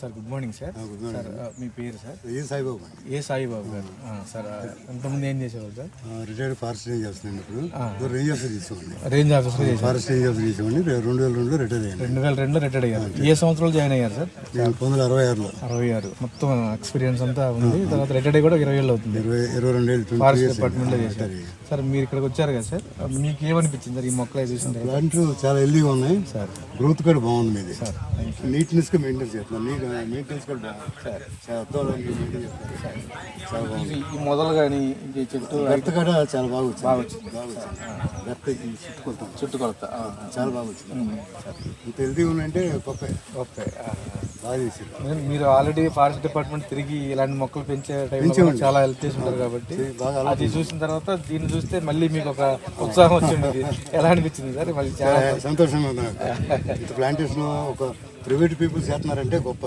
Sir good morning sir sir మీ పేరు sir A Saibabu A Saibabu garu? Sir ఇంతకుముందు ఏం చేసేవారు సార్? రిటైర్డ్ ఫారెస్ట్ రేంజ్ చేస్తున్నాను ఇప్పుడు. రేంజ్ ఆఫీసర్ తీసుకోండి range officer forest range officer తీసుకోండి రెండు వేల రెండులో రిటైర్ అయ్యాను. రెండు వేల రెండులో రిటైర్డ్ అయ్యారు. ఏ సంవత్సరాలు జాయిన్ అయ్యారు సార్? పంతొమ్మిది వందల అరవై ఆరులో. అరవై ఆరు. మొత్తం ఎక్స్పీరియన్స్ అంతా ఉంది. తర్వాత రిటైర్డ్ అయ్యి కూడా ఇరవై ఏళ్ళు అవుతుంది. ఇరవై ఇరవై రెండు ఏళ్ళు ఫారెస్ట్ డిపార్ట్మెంట్లో చేశారు. సార్ మీరు ఇక్కడికి వచ్చారు కదా సార్? మీకు ఏమనిపించింది సార్ ఈ మొక్కలు చూసిన ప్లాంట్లు చాలా హెల్దీగా ఉన్నాయి. సార్. గ్రోత్ కూడా బాగుంది మీది. సార్ థ్యాంక్ నీట్నెస్గా మెయింటైన్ చేస్తున్నాను. నీట్ మెయింటెనెన్స్ కూడా మొదలు కానీ చెట్టు బెర్త్ కూడా చాలా బాగా వచ్చింది బాగా వచ్చింది బాగా వచ్చింది చుట్టుకొలతాం చుట్టుకొలత ఆ, చాలా బాగా వచ్చింది ఇంత హెల్తీగా ఉందంటే గొప్ప ఓకే ఆ. బాగా చేసింది మీరు- ఆల్రెడీ ఫారెస్ట్ డిపార్ట్మెంట్ తిరిగి ఇలాంటి మొక్కలు పెంచే టైంలో చాలా హెల్ప్ చేసి ఉంటారు కాబట్టి అది చూసిన తర్వాత దీన్ని చూస్తే మళ్ళీ మీకు ఒక ఉత్సాహం వచ్చింది ఎలా అనిపించింది సార్ మళ్ళీ చాలా సంతోషంగా ఉంది ప్లాంటేషన్ ఒక ప్రైవేట్ పీపుల్ చేస్తున్నారంటే గొప్ప